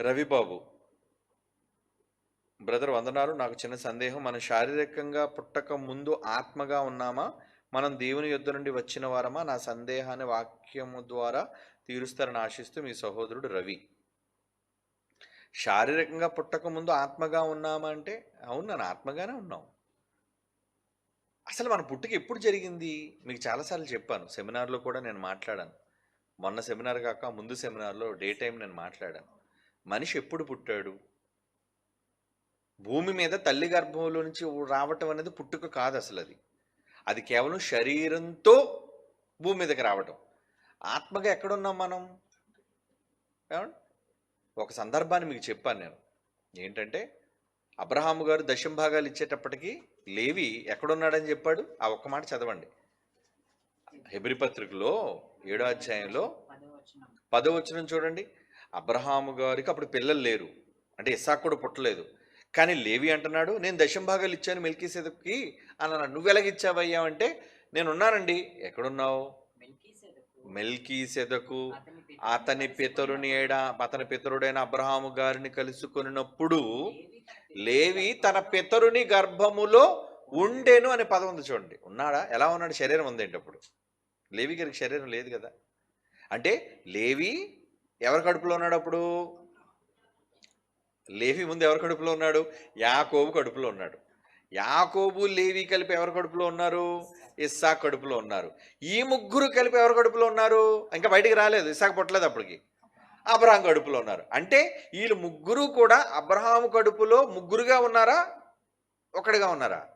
Ravibabu brother వందనాలు. నాకు చిన్న సందేహం మనం శారీరకంగా పుట్టక ముందు ఆత్మగా ఉన్నామా? మనం దేవుని యుద్ధ నుండి వచ్చిన వారమా? నా సందేహాన్ని వాక్యము ద్వారా తీరుస్తారని ఆశిస్తూ మీ సహోదరుడు రవి. శారీరకంగా పుట్టక ముందు ఆత్మగా ఉన్నామా అంటే అవును నన్ను ఆత్మగానే ఉన్నాం. అసలు మన పుట్టుక ఎప్పుడు జరిగింది? మీకు చాలాసార్లు చెప్పాను. సెమినార్లో కూడా నేను మాట్లాడాను. మొన్న సెమినార్ కాక ముందు సెమినార్లో డే టైం నేను మాట్లాడాను. మనిషి ఎప్పుడు పుట్టాడు? భూమి మీద తల్లి గర్భంలో నుంచి రావటం అనేది పుట్టుక కాదు అసలు అది అది కేవలం శరీరంతో భూమి మీదకి రావటం. ఆత్మగా ఎక్కడున్నాం మనం? ఒక సందర్భాన్ని మీకు చెప్పాను నేను. ఏంటంటే అబ్రహాము గారు దశం భాగాలు ఇచ్చేటప్పటికి లేవి ఎక్కడున్నాడని చెప్పాడు? ఆ ఒక్క మాట చదవండి. హెబ్రి పత్రికలో ఏడో అధ్యాయంలో పదో వచనం చూడండి. అబ్రహాము గారికి అప్పుడు పిల్లలు లేరు. అంటే ఇస్సాకు కూడా పుట్టలేదు. కానీ లేవి అంటున్నాడు నేను దశం భాగాలు ఇచ్చాను మెల్కీసెదకి అన్నాడు. నువ్వు ఎలాగిచ్చావయ్యా అంటే నేను ఉన్నానండి. ఎక్కడున్నావు? మెల్కీసెదకు. అతని పితరుని ఏడా అతని పితరుడైన అబ్రహాము గారిని కలుసుకొనినప్పుడు లేవి తన పితరుని గర్భములో ఉండేను అనే పదం ఉంది చూడండి. ఉన్నాడా? ఎలా ఉన్నాడు? శరీరం ఉందేంటి అప్పుడు? లేవి గారికి శరీరం లేదు కదా. అంటే లేవి ఎవరి కడుపులో ఉన్నాడు అప్పుడు? లేవి ముందు ఎవరి కడుపులో ఉన్నాడు? యాకోబు కడుపులో ఉన్నాడు. యాకోబు లేవి కలిపి ఎవరి కడుపులో ఉన్నారు? ఇస్సాక్ కడుపులో ఉన్నారు. ఈ ముగ్గురు కలిపి ఎవరి కడుపులో ఉన్నారు? ఇంకా బయటికి రాలేదు. ఇస్సాక్ పుట్టలేదు అప్పటికి. అబ్రహాం కడుపులో ఉన్నారు. అంటే వీళ్ళు ముగ్గురు కూడా అబ్రహాము కడుపులో ముగ్గురుగా ఉన్నారా? ఒకటిగా ఉన్నారా?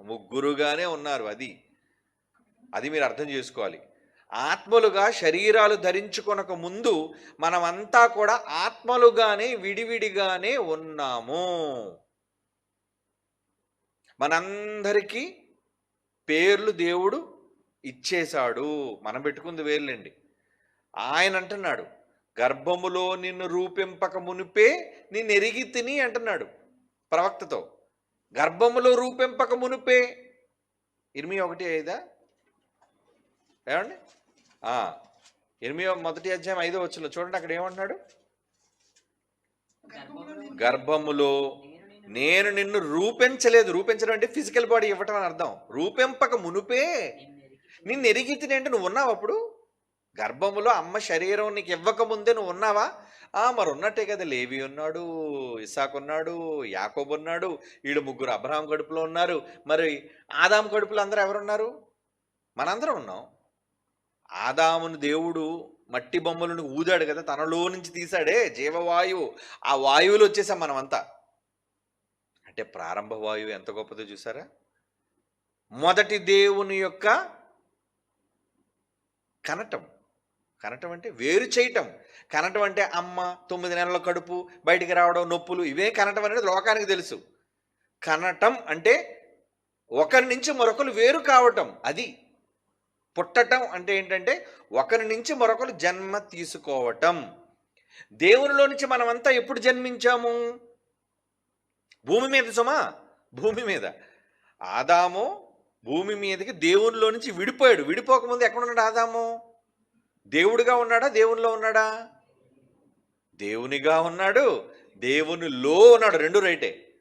ముగ్గురుగానే ఉన్నారు అది. అది మీరు అర్థం చేసుకోవాలి. ఆత్మలుగా శరీరాలు ధరించుకొనక ముందు మనమంతా కూడా ఆత్మలుగానే విడివిడిగానే ఉన్నాము. మనందరికీ పేర్లు దేవుడు ఇచ్చేశాడు. మనం పెట్టుకుంది వేర్లండి. ఆయన అంటున్నాడు గర్భములో నిన్ను రూపింపక మునిపే నిన్ను ఎరిగి తిని అంటున్నాడు ప్రవక్తతో. గర్భములో రూపింపక మునిపే ఇరిమి ఒకటి ఐదా? ఏమండి? ఎనిమిదో మొదటి అధ్యాయం ఐదో వచ్చిన చూడండి అక్కడ ఏమంటున్నాడు? గర్భములో నేను నిన్ను రూపించలేదు. రూపించడం అంటే ఫిజికల్ బాడీ ఇవ్వటం అని అర్థం. రూపింపక మునుపే నిన్ను ఎరిగి తిని అంటే నువ్వు ఉన్నావు అప్పుడు? గర్భములో అమ్మ శరీరం నీకు ఇవ్వకముందే నువ్వు ఉన్నావా? ఆ మరి ఉన్నట్టే కదా. లేవి ఉన్నాడు ఇసాక్ ఉన్నాడు యాకోబు ఉన్నాడు వీళ్ళు ముగ్గురు అబ్రహాం కడుపులో ఉన్నారు. మరి ఆదాం కడుపులో అందరూ ఎవరున్నారు? మనందరం ఉన్నాం. ఆదామును దేవుడు మట్టి బొమ్మలను ఊదాడు కదా తనలో నుంచి తీశాడే జీవవాయువు. ఆ వాయువులు వచ్చేసాం మనమంతా. అంటే ప్రారంభ వాయువు ఎంత గొప్పదో చూసారా? మొదటి దేవుని యొక్క కనటం. కనటం అంటే వేరు చేయటం. కనటం అంటే అమ్మ తొమ్మిది నెలల కడుపు బయటికి రావడం నొప్పులు ఇవే కనటం అనేది లోకానికి తెలుసు. కనటం అంటే ఒకరి నుంచి మరొకరు వేరు కావటం. అది పుట్టటం అంటే ఏంటంటే ఒకరి నుంచి మరొకరు జన్మ తీసుకోవటం. దేవునిలో నుంచి మనమంతా ఎప్పుడు జన్మించాము? భూమి మీద సుమా? భూమి మీద. ఆదాము భూమి మీదకి దేవునిలో నుంచి విడిపోయాడు విడిపోకముందు ఎక్కడ ఉన్నాడు ఆదాము? దేవుడిగా ఉన్నాడా? దేవునిలో ఉన్నాడా? దేవునిగా ఉన్నాడు. దేవునిలో ఉన్నాడు. రెండు రైటే.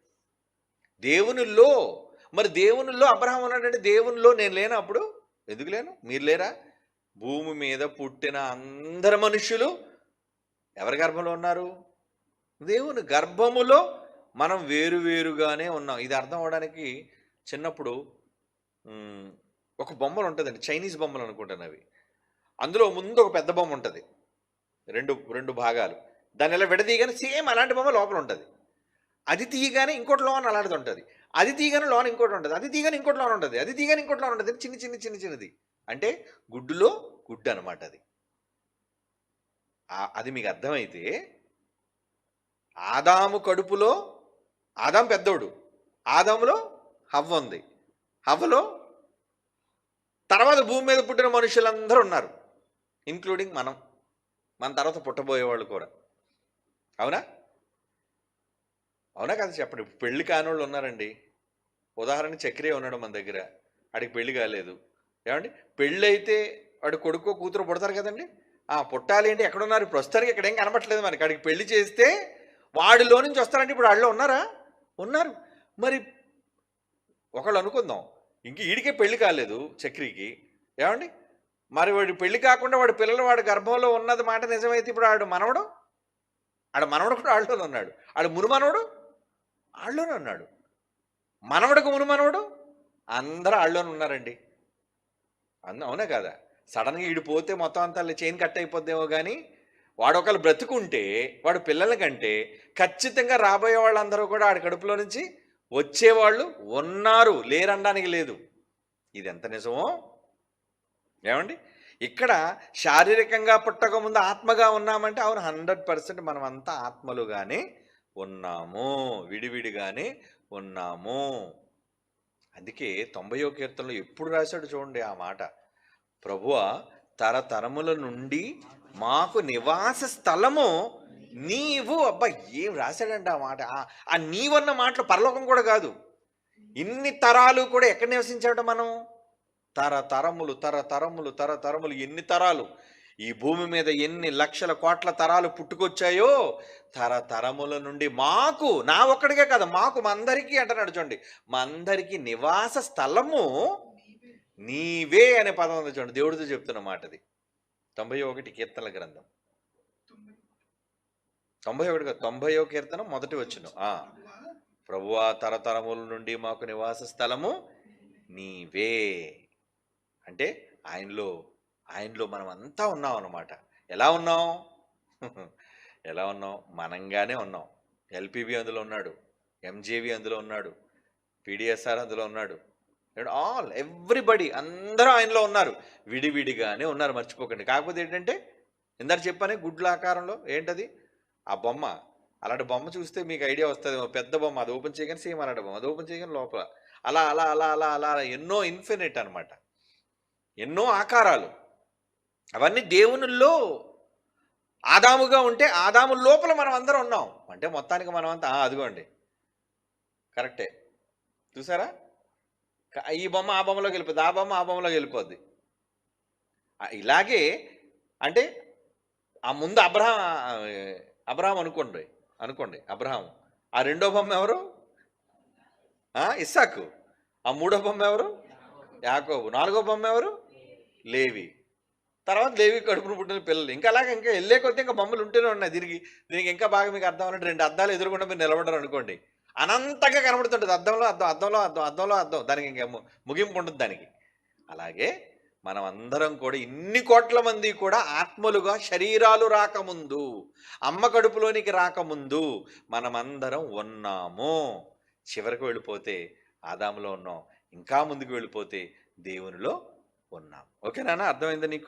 దేవునిలో. మరి దేవునిలో అబ్రహం ఉన్నాడంటే దేవునిలో నేను లేను అప్పుడు? ఎందుకు లేను మీరు లేరా? భూమి మీద పుట్టిన అందరు మనుషులు ఎవరి గర్భంలో ఉన్నారు? దేవుని గర్భములో మనం వేరువేరుగానే ఉన్నాం. ఇది అర్థం అవడానికి చిన్నప్పుడు ఒక బొమ్మలు ఉంటుందండి. చైనీస్ బొమ్మలు అనుకుంటాను అవి. అందులో ముందు ఒక పెద్ద బొమ్మ ఉంటుంది. రెండు రెండు భాగాలు. దాన్ని ఇలా విడదీయగానే సేమ్ అలాంటి బొమ్మ లోపల ఉంటుంది. అది తీయగానే ఇంకోటి లోన అలాంటిది ఉంటుంది అది తీగని లోన్ ఇంకోటి ఉంటుంది అది తీగని ఇంకోటి లోన్ ఉంటుంది అది తీగని ఇంకోటి లోన్ ఉంటుంది చిన్న చిన్న చిన్న చిన్నది. అంటే గుడ్డులో గుడ్డు అనమాట అది. అది మీకు అర్థమైతే ఆదాము కడుపులో ఆదాం పెద్దోడు ఆదాములో హవ్వ ఉంది. హవ్వలో తర్వాత భూమి మీద పుట్టిన మనుషులందరూ ఉన్నారు ఇంక్లూడింగ్ మనం. మన తర్వాత పుట్టబోయేవాళ్ళు కూడా. అవునా? అవునా కదా చెప్పండి. పెళ్ళి కానోళ్ళు ఉన్నారండి. ఉదాహరణ చక్రియ ఉన్నాడు మన దగ్గర. వాడికి పెళ్ళి కాలేదు. ఏమండి? పెళ్ళి అయితే వాడు కొడుకో కూతురు పుడతారు కదండి. ఆ పుట్టాలి అంటే ఎక్కడున్నారు ప్రస్తుతానికి ఇక్కడ ఏం కనబట్టలేదు మనకి. అడికి పెళ్ళి చేస్తే వాడిలో నుంచి వస్తారంటే ఇప్పుడు వాళ్ళు ఉన్నారా? ఉన్నారు. మరి ఒకళ్ళు అనుకుందాం. ఇంక ఈడికే పెళ్ళి కాలేదు చక్రికి. ఏమండి? మరి వాడి పెళ్ళి కాకుండా వాడి పిల్లలు వాడి గర్భంలో ఉన్నది మాట నిజమైతే ఇప్పుడు ఆడు మనవడు? ఆడ మనవడు కూడా ఆళ్ళలోనే ఉన్నాడు. ఆడు మునుమనవడు వాళ్ళలోనే ఉన్నాడు మనవడికి మునుమనవడు అందరూ వాళ్ళలోనే ఉన్నారండి. అంద అవునా కదా? సడన్గా ఈడిపోతే మొత్తం అంతా చైన్ కట్ అయిపోద్దేమో కానీ వాడు ఒకళ్ళు బ్రతుకుంటే వాడు పిల్లల కంటే ఖచ్చితంగా రాబోయే వాళ్ళందరూ కూడా ఆడి కడుపులో నుంచి వచ్చేవాళ్ళు ఉన్నారు లేరనడానికి లేదు. ఇది ఎంత నిజమో? ఏమండి? ఇక్కడ శారీరకంగా పుట్టకముందు ఆత్మగా ఉన్నామంటే అవును హండ్రెడ్ పర్సెంట్ మనమంతా ఆత్మలుగానే ఉన్నాము విడివిడిగానే ఉన్నాము. అందుకే తొంభయో కీర్తనలో ఎప్పుడు రాశాడు చూడండి ఆ మాట. ప్రభువ తరతరముల నుండి మాకు నివాస స్థలము నీవు. అబ్బా ఏం రాశాడండి ఆ మాట? ఆ- ఆ నీవన్న మాటలు పరలోకం కూడా కాదు. ఇన్ని తరాలు కూడా ఎక్కడ నివసించాడు మనం? తరతరములు తరతరములు తరతరములు ఎన్ని తరాలు? ఈ భూమి మీద ఎన్ని లక్షల కోట్ల తరాలు పుట్టుకొచ్చాయో తరతరముల నుండి మాకు నా ఒక్కడికే కదా మాకు మా అందరికీ అంటున్నాడు చూడండి. మా అందరికీ నివాస స్థలము నీవే అనే పదం ఉంది చూడండి. దేవుడితో చెప్తున్న మాటది. తొంభై ఒకటి కీర్తనల గ్రంథం. తొంభై ఒకటి కాదు, తొంభైయో కీర్తనం మొదటి వచ్చును ఆ. ప్రభువా తరతరముల నుండి మాకు నివాస స్థలము నీవే. అంటే ఆయనలో ఆయనలో మనం అంతా ఉన్నాం అన్నమాట ఎలా ఉన్నాం? ఎలా ఉన్నాం? మనంగానే ఉన్నాం. ఎల్పిబి అందులో ఉన్నాడు. ఎంజేవి అందులో ఉన్నాడు. పీడిఎస్ఆర్ అందులో ఉన్నాడు. ఆల్ ఎవ్రీబడి అందరూ ఆయనలో ఉన్నారు. విడివిడిగానే ఉన్నారు మర్చిపోకండి. కాకపోతే ఏంటంటే ఇందాక చెప్పానే గుడ్ల ఆకారంలో ఏంటది? ఆ బొమ్మ. అలాంటి బొమ్మ చూస్తే మీకు ఐడియా వస్తుంది. పెద్ద బొమ్మ అది ఓపెన్ చేయగానే సేమ్ అలాంటి బొమ్మ అది ఓపెన్ చేయగానే లోపల. అలా అలా అలా అలా అలా అలా ఎన్నో ఇన్ఫినిట్ అనమాట ఎన్నో ఆకారాలు. అవన్నీ దేవునుల్లో ఆదాముగా ఉంటే ఆదాము లోపల మనం అందరం ఉన్నాం. అంటే మొత్తానికి మనం అంతా అదిగోండి. కరెక్టే. చూసారా? ఈ బొమ్మ ఆ బొమ్మలోకి వెళ్ళిపోద్ది ఆ బొమ్మ ఆ బొమ్మలోకి వెళ్ళిపోద్ది. ఇలాగే అంటే ఆ ముందు అబ్రహం అబ్రహాం అనుకోండి అనుకోండి అబ్రహాం. ఆ రెండో బొమ్మ ఎవరు? ఇస్సాకు. ఆ మూడో బొమ్మ ఎవరు? యాకోబు. నాలుగో బొమ్మ ఎవరు? లేవి. తర్వాత దేవి కడుపును పుట్టిన పిల్లలు. ఇంకా అలాగే ఇంకా వెళ్ళే కొద్దీ ఇంకా బొమ్మలు ఉంటూనే ఉన్నాయి. దీనికి దీనికి ఇంకా బాగా మీకు అర్థం అన్నట్టు రెండు అద్దాలు ఎదురుకుండా మీరు నిలబడరు అనుకోండి. అనంతంగా కనబడుతుంటుంది. అద్దంలో అద్దం అద్దంలో అద్దం అద్దంలో అద్దం. దానికి ఇంకా ముగింపు ఉండదు దానికి. అలాగే మనం అందరం కూడా ఇన్ని కోట్ల మంది కూడా ఆత్మలుగా శరీరాలు రాకముందు అమ్మ కడుపులోనికి రాకముందు మనమందరం ఉన్నాము. చివరికి వెళ్ళిపోతే ఆదాములో ఉన్నాం. ఇంకా ముందుకు వెళ్ళిపోతే దేవునిలో ఉన్నాం. ఓకేనా అర్థమైందా నీకు?